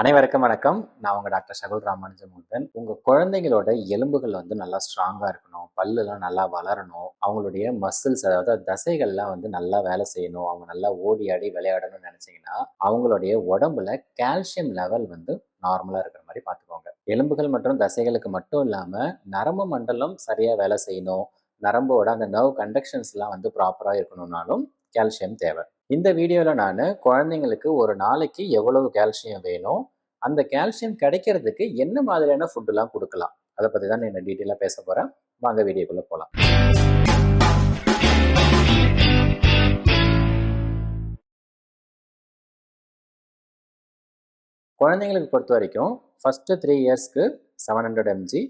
அனைவருக்கும் வணக்கம். நான் உங்க டாக்டர் சகுல் ராமானுஜமுருகன் உங்க குழந்தைங்களோட எலும்புகள் வந்து நல்லா ஸ்ட்ராங்கா இருக்கணும். பல்லுலாம் நல்லா வளரணும். அவங்களுடைய மசில்ஸ் அதாவது தசைகள்லாம் வந்து நல்லா வேலை செய்யணும். அவங்க நல்லா ஓடி ஆடி விளையாடணும்னு நினைச்சீங்கன்னா அவங்களுடைய உடம்புல கால்சியம் லெவல் வந்து நார்மலா இருக்கிற மாதிரி பார்த்துக்கோங்க. எலும்புகள் மற்றும் தசைகளுக்கு மட்டும் இல்லாம நரம்பு மண்டலம் சரியா வேலை செய்யணும். நரம்போட அந்த நர்வ் கண்டக்ஷன்ஸ்லாம் வந்து ப்ராப்பராக இருக்கணும்னாலும் கால்சியம் தேவை. இந்த வீடியோவில் நான் குழந்தைங்களுக்கு ஒரு நாளைக்கு எவ்வளவு கால்சியம் வேணும் அந்த கால்சியம் கிடைக்கிறதுக்கு என்ன மாதிரியான ஃபுட்டுலாம் கொடுக்கலாம்? அதை பற்றி தான் நான் டீட்டெயிலாக பேச போகிறேன் வாங்க வீடியோக்குள்ளே போகலாம் குழந்தைங்களுக்கு பொறுத்த வரைக்கும் ஃபஸ்ட்டு த்ரீ இயர்ஸ்க்கு seven hundred mg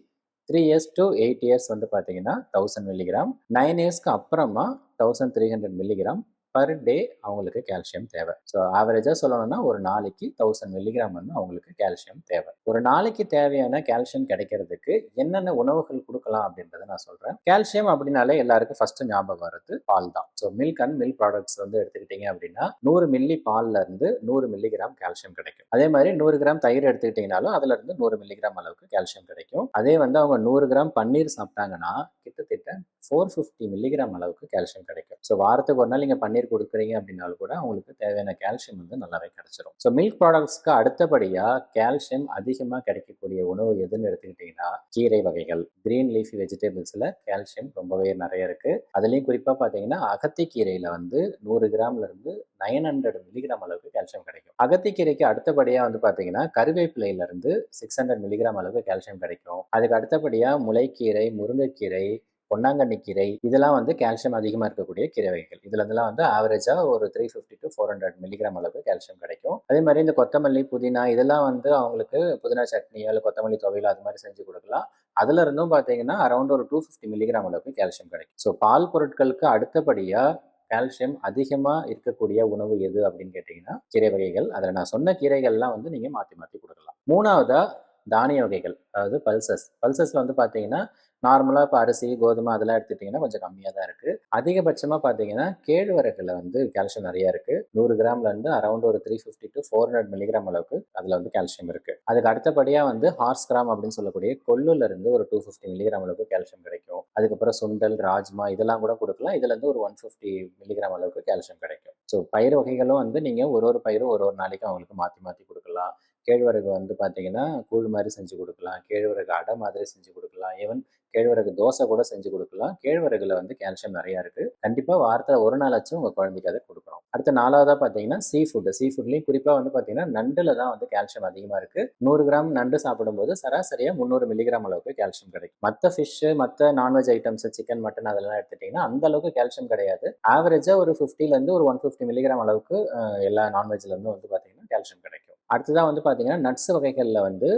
three years to eight years வந்து பார்த்தீங்கன்னா தௌசண்ட் மில்லிகிராம் நைன் இயர்ஸ்க்கு அப்புறமா thousand three hundred milligram per day அவங்களுக்கு கால்சியம் தேவை. ஸோ ஆவரேஜாக சொல்லணும்னா ஒரு நாளைக்கு தௌசண்ட் மில்லிகிராம் வந்து அவங்களுக்கு கால்சியம் தேவை. ஒரு நாளைக்கு தேவையான கால்சியம் கிடைக்கிறதுக்கு என்னென்ன உணவுகள் கொடுக்கலாம் அப்படின்றத நான் சொல்கிறேன் கால்சியம் அப்படின்னாலே எல்லாருக்கும் ஃபர்ஸ்ட் ஞாபகம் வர்றது பால் தான். So milk and milk products வந்து எடுத்துக்கிட்டீங்க அப்படின்னா நூறு மில்லி பால்ல இருந்து நூறு மில்லிகிராம் கால்சியம் கிடைக்கும். அதே மாதிரி நூறு கிராம் தயிர் எடுத்துக்கிட்டீங்கனாலும் அதுல இருந்து நூறு மில்லிகிராம் அளவுக்கு கால்சியம் கிடைக்கும். அதே வந்து அவங்க நூறு கிராம் பன்னீர் சாப்பிட்டாங்கன்னா கிட்டத்தட்ட ஃபோர் ஃபிஃப்டி மில்லிகிராம் அளவுக்கு கால்சியம் கிடைக்கும். ஸோ வாரத்துக்கு ஒரு நாள் நீங்கள் பன்னீர் கொடுக்குறீங்க அப்படின்னாலும் கூட அவங்களுக்கு தேவையான கால்சியம் வந்து நல்லாவே கிடைச்சிரும். ஸோ மில்க் ப்ராடக்ட்ஸ்க்கு அடுத்தபடியாக கால்சியம் அதிகமாக கிடைக்கக்கூடிய உணவு எதுன்னு எடுத்துக்கிட்டிங்கன்னா கீரை வகைகள். கிரீன் லீஃபி வெஜிடபிள்ஸில் கால்சியம் ரொம்பவே நிறைய இருக்குது அதுலேயும் குறிப்பாக பார்த்தீங்கன்னா அகத்திக்கீரையில் வந்து நூறு கிராம்லேருந்து நைன் ஹண்ட்ரட் மில்லிகிராம் அளவுக்கு கால்சியம் கிடைக்கும். அகத்திக்கீரைக்கு அடுத்தபடியாக வந்து பார்த்தீங்கன்னா கருவேப்பிலையிலேருந்து சிக்ஸ் ஹண்ட்ரட் மில்லிகிராம் அளவுக்கு கால்சியம் கிடைக்கும். அதுக்கு அடுத்தபடியாக முளைக்கீரை முருங்கைக்கீரை பொன்னாங்கண்ணி கீரை இதெல்லாம் வந்து கால்சியம் அதிகமாக இருக்கக்கூடிய கீரை வகைகள் இதுல இதெல்லாம் வந்து ஆவரேஜாக ஒரு three fifty to four hundred milligram அளவுக்கு கால்சியம் கிடைக்கும். அதே மாதிரி இந்த கொத்தமல்லி புதினா இதெல்லாம் வந்து அவங்களுக்கு புதினா சட்னியோ இல்லை கொத்தமல்லி துவையல் அது மாதிரி செஞ்சு கொடுக்கலாம். அதுல இருந்தும் பார்த்தீங்கன்னா அரௌண்ட் ஒரு டூ ஃபிஃப்டி மில்லிகிராம் அளவுக்கு கால்சியம் கிடைக்கும். ஸோ பால் பொருட்களுக்கு அடுத்தபடியாக கால்சியம் அதிகமாக இருக்கக்கூடிய உணவு எது அப்படின்னு கேட்டிங்கன்னா கீரை வகைகள் அதில் நான் சொன்ன கீரைகள்லாம் வந்து நீங்கள் மாற்றி மாற்றி கொடுக்கலாம். மூணாவதாக தானிய வகைகள் அதாவது பல்சஸ் பல்சஸில் வந்து பார்த்தீங்கன்னா நார்மலாக இப்போ அரிசி கோதுமை அதெல்லாம் எடுத்துட்டிங்கன்னா கொஞ்சம் கம்மியாக தான் இருக்குது அதிகபட்சமாக பார்த்தீங்கன்னா கேழ்வரகுல வந்து கால்சியம் நிறைய இருக்குது நூறு கிராம்லேருந்து அரௌண்ட் ஒரு three fifty to four hundred milligram அளவுக்கு அதில் வந்து கால்சியம் இருக்குது அதுக்கு அடுத்தபடியாக வந்து ஹார்ஸ் கிராம் அப்படின்னு சொல்லக்கூடிய கொல்லுலேருந்து ஒரு டூ ஃபிஃப்டி மில்லிகிராம் அளவுக்கு கால்சியம் கிடைக்கும். அதுக்கப்புறம் சுண்டல் ராஜ்மா இதெல்லாம் கூட கொடுக்கலாம். இதுலேருந்து ஒரு ஒன் ஃபிஃப்டி மில்லிகிராம் அளவுக்கு கால்சியம் கிடைக்கும். ஸோ பயிர் வகைகளும் வந்து நீங்கள் ஒரு ஒரு பயிரும் ஒரு ஒரு நாளைக்கு அவங்களுக்கு மாற்றி மாற்றி கொடுக்கலாம். கேழ்வரகு வந்து பார்த்தீங்கன்னா கூழ் மாதிரி செஞ்சு கொடுக்கலாம். கேழ்வரகு அடை மாதிரி செஞ்சு கொடுக்கலாம். ஈவன் கேழ்வரகு தோசை கூட செஞ்சு கொடுக்கலாம். கேழ்வரகுல வந்து கால்சியம் நிறையா இருக்கு. கண்டிப்பாக வாரத்தில் ஒரு நாளாச்சும் உங்கள் குழந்தைக்கு அதை கொடுக்கணும். அடுத்த நாலாவதாக பார்த்தீங்கன்னா சீ ஃபுட்டு சீ ஃபுட்லேயும் குறிப்பாக வந்து பார்த்தீங்கன்னா நண்டில் தான் வந்து கால்சியம் அதிகமாக இருக்கு. நூறு கிராம் நண்டு சாப்பிடும்போது சராசரியாக முந்நூறு மில்லிகிராம் அளவுக்கு கால்சியம் கிடைக்கும். மற்ற ஃபிஷ்ஷு மற்ற நான்வெஜ் ஐட்டம்ஸ் சிக்கன் மட்டன் அதெல்லாம் எடுத்துட்டிங்கன்னா அந்த அளவுக்கு கால்சியம் கிடையாது. ஆவரேஜாக ஒரு ஃபிஃப்டிலேருந்து ஒரு ஒன் ஃபிஃப்டி மில்லிகிராம் அளவுக்கு எல்லா நான்வெஜ்லேருந்து வந்து பார்த்தீங்கன்னா கால்சியம் கிடைக்கும். அடுத்ததான் வந்து பார்த்தீங்கன்னா நட்ஸ் வகைகளில் வந்து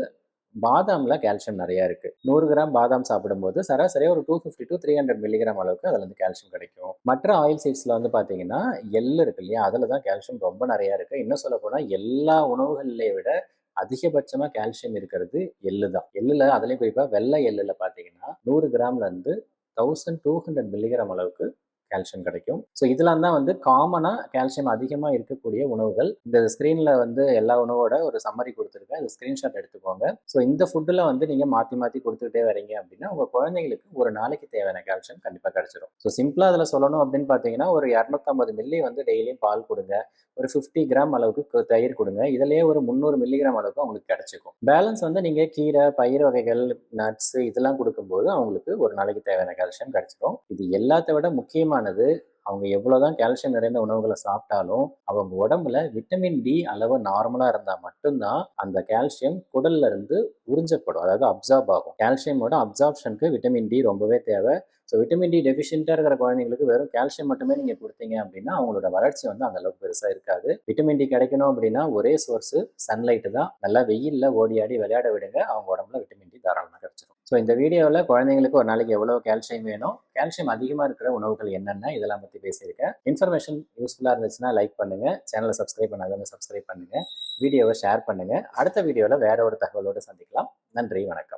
பாதாமில் கால்சியம் நிறையா இருக்குது நூறு கிராம் பாதாம் சாப்பிடும்போது சராசரியாக ஒரு two fifty to three hundred milligram அளவுக்கு அதில் வந்து கால்சியம் கிடைக்கும். மற்ற ஆயில் சீட்ஸில் வந்து பார்த்தீங்கன்னா எள்ளு இருக்கு இல்லையா? அதில் தான் கால்சியம் ரொம்ப நிறையா இருக்குது இன்னும் சொல்ல போனால் எல்லா உணவுகளிலே விட அதிகபட்சமாக கால்சியம் இருக்கிறது எள்ளு தான். எள்ளில் அதுலேயும் குறிப்பாக வெள்ளை எள்ளில் பார்த்தீங்கன்னா நூறு கிராம்லேருந்து தௌசண்ட் டூ ஹண்ட்ரட் மில்லிகிராம் அளவுக்கு கால்சியம் கிடைக்கும். ஸோ இதெல்லாம் தான் வந்து காமனாக கால்சியம் அதிகமாக இருக்கக்கூடிய உணவுகள். இந்த ஸ்க்ரீனில் வந்து எல்லா உணவோட ஒரு சம்மரி கொடுத்துருக்கேன். இந்த ஸ்க்ரீன்ஷாட் எடுத்துக்கோங்க. ஸோ இந்த ஃபுட்டில் வந்து நீங்கள் மாற்றி மாற்றி கொடுத்துக்கிட்டே வரீங்க அப்படின்னா உங்கள் குழந்தைங்களுக்கு ஒரு நாளைக்கு தேவையான கால்சியம் கண்டிப்பாக கிடைச்சிடும் ஸோ சிம்பிளாக அதில் சொல்லணும் அப்படின்னு பார்த்தீங்கன்னா ஒரு இரநூத்தம்பது மில்லி வந்து டெய்லியும் பால் கொடுங்க. ஒரு ஃபிஃப்டி கிராம் அளவுக்கு தயிர் கொடுங்க. இதுலேயே ஒரு முந்நூறு மில்லிகிராம் அளவுக்கு அவங்களுக்கு கிடைச்சிக்கும். பேலன்ஸ் வந்து நீங்கள் கீரை பயிர் வகைகள் நட்ஸ் இதெல்லாம் கொடுக்கும்போது அவங்களுக்கு ஒரு நாளைக்கு தேவையான கால்சியம் கிடைச்சிடும் இது எல்லாத்த விட முக்கியமாக உணவானது அவங்க எவ்வளோதான் கால்சியம் நிறைந்த உணவுகளை சாப்பிட்டாலும் அவங்க உடம்புல விட்டமின் டி அளவு நார்மலாக இருந்தால் மட்டும்தான் அந்த கால்சியம் குடல்ல இருந்து உறிஞ்சப்படும் அதாவது அப்சார்ப் ஆகும். கால்சியமோட அப்சார்ப்ஷனுக்கு விட்டமின் டி ரொம்பவே தேவை. ஸோ விட்டமின் டி டெஃபிஷியண்ட்டாக இருக்கிற குழந்தைங்களுக்கு வெறும் கால்சியம் மட்டுமே நீங்கள் கொடுத்தீங்க அப்படின்னா அவங்களோட வளர்ச்சி வந்து அந்த அளவுக்கு பெருசாக இருக்காது. விட்டமின் டி கிடைக்கணும் அப்படின்னா ஒரே சோர்ஸு சன்லைட்டு தான். நல்லா வெயிலில் ஓடி ஆடி விளையாட விடுங்க அவங்க உடம்புல விட்டமின் டி தாராளமாக கிடைச்சிடும் ஸோ இந்த வீடியோவில் குழந்தைங்களுக்கு ஒரு நாளைக்கு எவ்வளோ கால்சியம் வேணும்? கால்சியம் அதிகமாக இருக்கிற உணவுகள் என்னென்ன? இதெல்லாம் பற்றி பேசியிருக்கேன். இன்ஃபர்மேஷன் யூஸ்ஃபுல்லாக இருந்துச்சுன்னா லைக் பண்ணுங்கள் சேனலை சப்ஸ்கிரைப் பண்ணாதவங்க சப்ஸ்கிரைப் பண்ணுங்கள் வீடியோவை ஷேர் பண்ணுங்கள் அடுத்த வீடியோவில் வேற ஒரு தகவலோடு சந்திக்கலாம். நன்றி வணக்கம்.